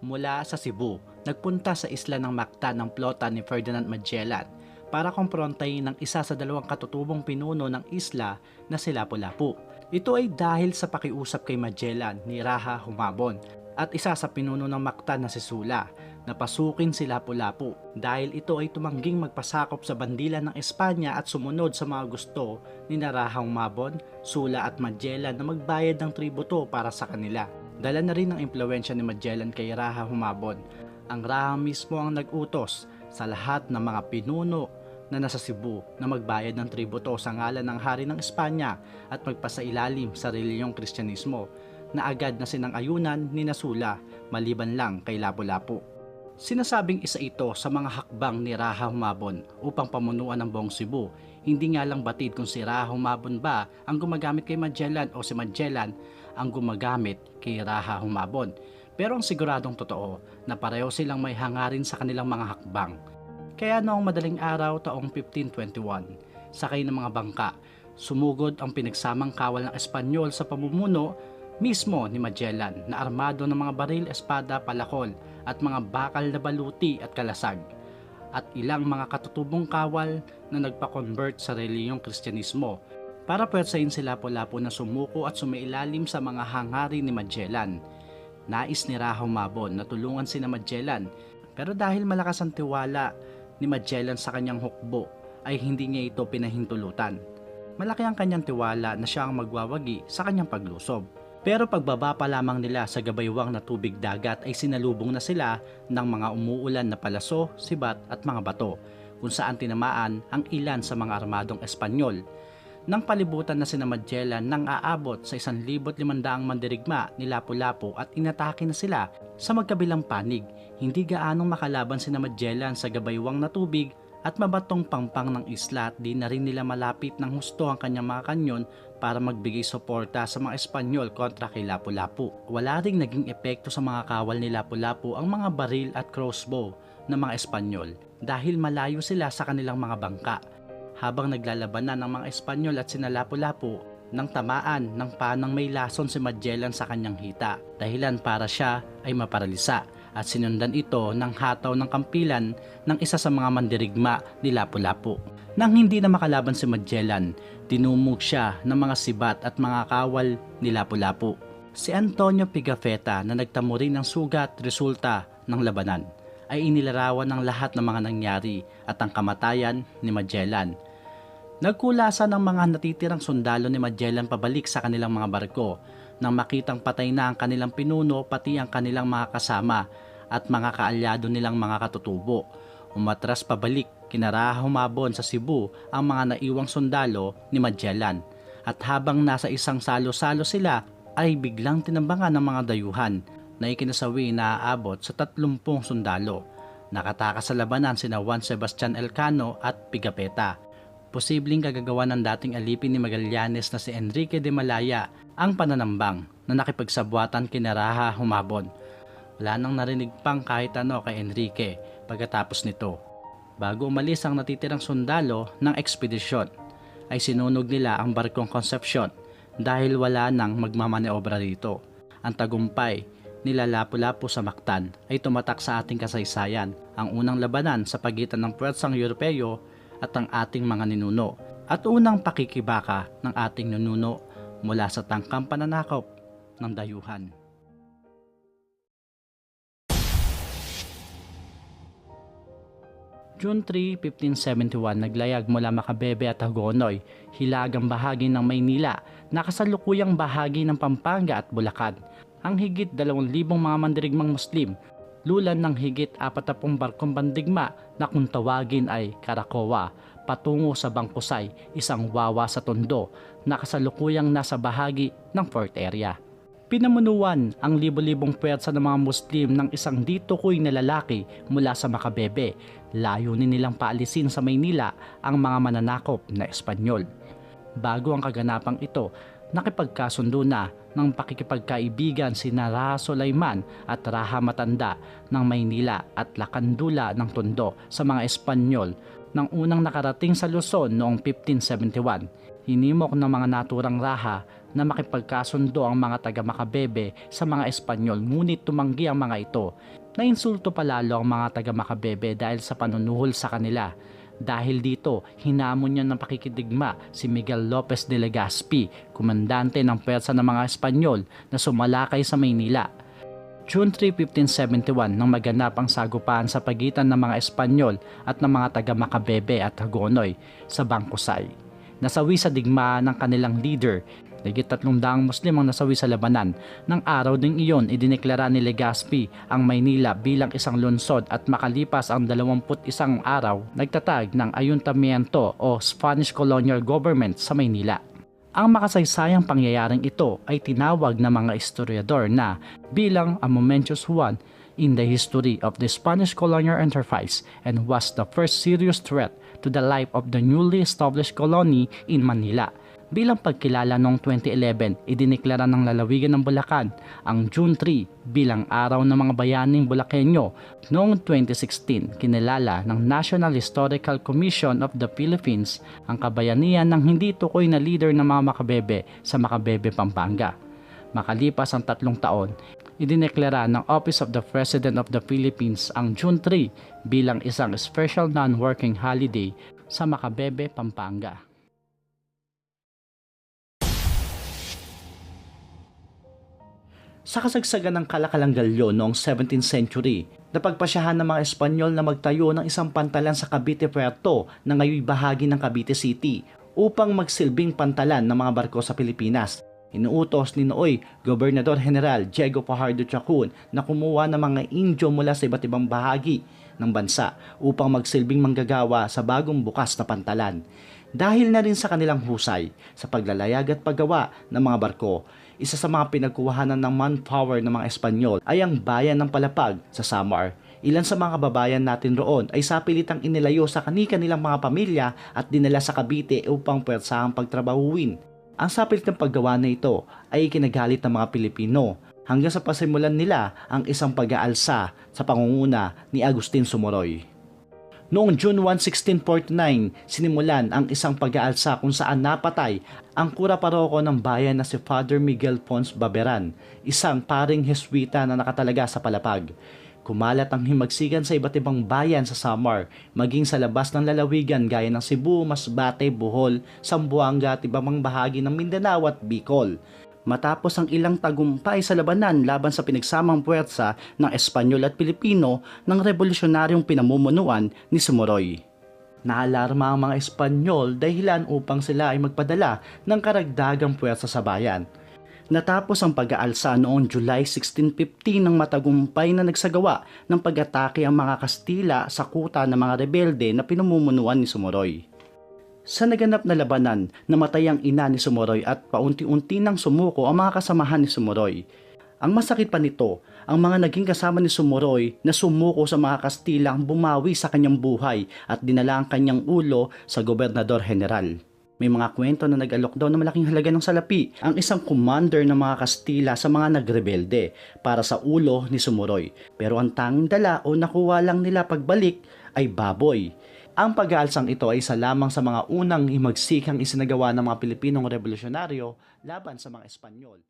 mula sa Cebu, nagpunta sa isla ng Mactan ng plota ni Ferdinand Magellan para kumprontahin ng isa sa dalawang katutubong pinuno ng isla na si Lapu-Lapu. Ito ay dahil sa pakiusap kay Magellan ni Raha Humabon at isa sa pinuno ng Mactan na si Sula na pasukin si Lapu-Lapu dahil ito ay tumangging magpasakop sa bandila ng Espanya at sumunod sa mga gusto ni Naraha Humabon, Sula at Magellan na magbayad ng tributo para sa kanila. Dala na rin ng impluensya ni Magellan kay Raha Humabon. Ang Raha mismo ang nag-utos sa lahat ng mga pinuno na nasa Cebu na magbayad ng tributo sa ngalan ng hari ng Espanya at magpasailalim sa reliyong Kristyanismo na agad na sinang-ayunan ni Nasula maliban lang kay Lapu-Lapu. Sinasabing isa ito sa mga hakbang ni Raha Humabon upang pamunuan ng buong Cebu. Hindi nga lang batid kung si Raha Humabon ba ang gumagamit kay Magellan o si Magellan ang gumagamit kay Raha Humabon. Pero ang siguradong totoo na pareho silang may hangarin sa kanilang mga hakbang. Kaya noong madaling araw taong 1521, sakay ng mga bangka, sumugod ang pinagsamang kawal ng Espanyol sa pamumuno mismo ni Magellan na armado ng mga baril, espada, palakol at mga bakal na baluti at kalasag at ilang mga katutubong kawal na nagpa-convert sa reliyong Kristyanismo para pwersahin si Lapu-Lapu na sumuko at sumailalim sa mga hangarin ni Magellan. Nais ni Rahaw Mabon na tulungan si Magellan pero dahil malakas ang tiwala ni Magellan sa kanyang hukbo ay hindi niya ito pinahintulutan. Malaki ang kanyang tiwala na siya ang magwawagi sa kanyang paglusob. Pero pagbaba pa lamang nila sa gabaywang na tubig dagat ay sinalubong na sila ng mga umuulan na palaso, sibat at mga bato kung saan tinamaan ang ilan sa mga armadong Espanyol. Nang palibutan na sina Magellan nang aabot sa 1,500 mandirigma ni Lapu-Lapu at inatake na sila sa magkabilang panig. Hindi gaanong makalaban sina Magellan sa gabaywang na tubig at mabatong pangpang ng isla at di na rin nila malapit ng husto ang kanyang mga kanyon para magbigay suporta sa mga Espanyol kontra kay Lapu-Lapu. Wala ring naging epekto sa mga kawal ni Lapu-Lapu ang mga baril at crossbow ng mga Espanyol dahil malayo sila sa kanilang mga bangka. Habang naglalabanan ng mga Espanyol at sina Lapu-Lapu, nang tamaan ng panang may lason si Magellan sa kanyang hita dahilan para siya ay maparalisa at sinundan ito ng hataw ng kampilan ng isa sa mga mandirigma ni Lapu-Lapu. Nang hindi na makalaban si Magellan, tinumog siya ng mga sibat at mga kawal ni Lapu-Lapu. Si Antonio Pigafetta na nagtamo rin ng sugat resulta ng labanan ay inilarawan ng lahat ng mga nangyari at ang kamatayan ni Magellan. Nagkulasa ng mga natitirang sundalo ni Magellan pabalik sa kanilang mga barko nang makitang patay na ang kanilang pinuno pati ang kanilang mga kasama at mga kaalyado nilang mga katutubo. Umatras pabalik kinaraha humabon sa Cebu ang mga naiwang sundalo ni Magellan at habang nasa isang salo-salo sila ay biglang tinambangan ng mga dayuhan na ikinasawi na aabot sa 30 sundalo. Nakatakas sa labanan sina Juan Sebastian Elcano at Pigapetta. Posibleng kagagawa ng dating alipin ni Magallanes na si Enrique de Malaya ang pananambang na nakipagsabwatan kinaraha humabon. Wala nang narinig pang kahit ano kay Enrique pagkatapos nito. Bago umalis ang natitirang sundalo ng ekspedisyon, ay sinunog nila ang barkong Concepcion dahil wala nang magmamaneobra dito. Ang tagumpay nila Lapu-Lapu sa Mactan ay tumatak sa ating kasaysayan, ang unang labanan sa pagitan ng puwersang Europeo at ang ating mga ninuno at unang pakikibaka ng ating ninuno mula sa tangkang pananakop ng dayuhan. June 3, 1571, naglayag mula Makabebe at Hagonoy, hilagang bahagi ng Maynila, nakasalukuyang bahagi ng Pampanga at Bulacan. Ang higit 2,000 mga mandirigmang Muslim, lulan ng higit 40 barkong bandigma na kung tawagin ay Karakowa, patungo sa Bangkusay, isang wawa sa tondo, nakasalukuyang nasa bahagi ng fort area. Pinamunuan ang libo-libong pwersa ng mga Muslim ng isang ditukoy na lalaki mula sa Makabebe. Layunin nilang paalisin sa Maynila ang mga mananakop na Espanyol. Bago ang kaganapang ito, nakipagkasundo na ng pakikipagkaibigan si Nara Sulaiman at Raha Matanda ng Maynila at Lakandula ng Tondo sa mga Espanyol nang unang nakarating sa Luzon noong 1571 hinimok ng mga naturang raha na makipagkasundo ang mga taga Makabebe sa mga Espanyol ngunit tumanggi ang mga ito. Nainsulto palalo ang mga taga Makabebe dahil sa panunuhol sa kanila. Dahil dito, hinamon niya ng pakikidigma si Miguel Lopez de Legazpi, komandante ng pwersa ng mga Espanyol na sumalakay sa Maynila. June 3, 1571 nang maganap ang sagupahan sa pagitan ng mga Espanyol at ng mga taga Makabebe at Hagonoy sa Bangkusay. Nasawi sa digma ng kanilang leader, Higit tatlong daang Muslim ang nasawi sa labanan. Nang araw ding iyon, idineklara ni Legazpi ang Maynila bilang isang lungsod at makalipas ang 21 araw, nagtatag ng ayuntamiento o Spanish Colonial Government sa Maynila. Ang makasaysayang pangyayaring ito ay tinawag ng mga historiador na bilang a momentous one in the history of the Spanish colonial enterprise and was the first serious threat to the life of the newly established colony in Manila. Bilang pagkilala noong 2011, idineklara ng lalawigan ng Bulacan ang June 3 bilang araw ng mga bayaning Bulakenyo. Noong 2016, kinilala ng National Historical Commission of the Philippines ang kabayanihan ng hindi tukoy na leader ng mga Makabebe sa Makabebe, Pampanga. Makalipas ang tatlong taon, idineklara ng Office of the President of the Philippines ang June 3 bilang isang special non-working holiday sa Makabebe, Pampanga. Sa kasagsagan ng Kalakalanggalyo noong 17th century, napagpasyahan ng mga Espanyol na magtayo ng isang pantalan sa Cavite Puerto na ngayon bahagi ng Cavite City upang magsilbing pantalan ng mga barko sa Pilipinas. Inuutos ni Nooy, Gobernador General Diego Fajardo Chacon na kumuha ng mga Indio mula sa iba't ibang bahagi ng bansa upang magsilbing manggagawa sa bagong bukas na pantalan. Dahil na rin sa kanilang husay sa paglalayag at paggawa ng mga barko, isa sa mga pinagkuhanan ng manpower ng mga Espanyol ay ang bayan ng Palapag sa Samar. Ilan sa mga kababayan natin roon ay sapilitang inilayo sa kani-kanilang mga pamilya at dinala sa Cavite upang pwersahang pagtrabahuin. Ang sapilit ng paggawa na ito ay kinagalit ng mga Pilipino hanggang sa pasimulan nila ang isang pag-aalsa sa pangunguna ni Agustin Sumoroy. Noong June 1, 1649, sinimulan ang isang pag-aalsa kung saan napatay ang kura paroko ng bayan na si Father Miguel Pons Baberan, isang paring Heswita na nakatalaga sa palapag. Kumalat ang himagsigan sa iba't ibang bayan sa Samar, maging sa labas ng lalawigan gaya ng Cebu, Masbate, Bohol, Sambuanga at ibang bahagi ng Mindanao at Bicol matapos ang ilang tagumpay sa labanan laban sa pinagsamang puwersa ng Espanyol at Pilipino ng revolusyonaryong pinamumunuan ni Sumoroy. Naalarma ang mga Espanyol dahilan upang sila ay magpadala ng karagdagang puwersa sa bayan. Natapos ang pag-aalsa noong July 1650 ng matagumpay na nagsagawa ng pag-atake ang mga Kastila sa kuta ng mga rebelde na pinamumunuan ni Sumoroy. Sa naganap na labanan, namatay ang ina ni Sumoroy at paunti-unti nang sumuko ang mga kasamahan ni Sumoroy. Ang masakit pa nito, ang mga naging kasama ni Sumoroy na sumuko sa mga Kastila ang bumawi sa kanyang buhay at dinala ang kanyang ulo sa gobernador general. May mga kwento na nag-alok daw na malaking halaga ng salapi ang isang commander ng mga Kastila sa mga nagrebelde para sa ulo ni Sumuroy. Pero ang tanging dala o nakuha lang nila pagbalik ay baboy. Ang pag-aalsang ito ay isa lamang sa mga unang himagsikang isinagawa ng mga Pilipinong revolusyonaryo laban sa mga Espanyol.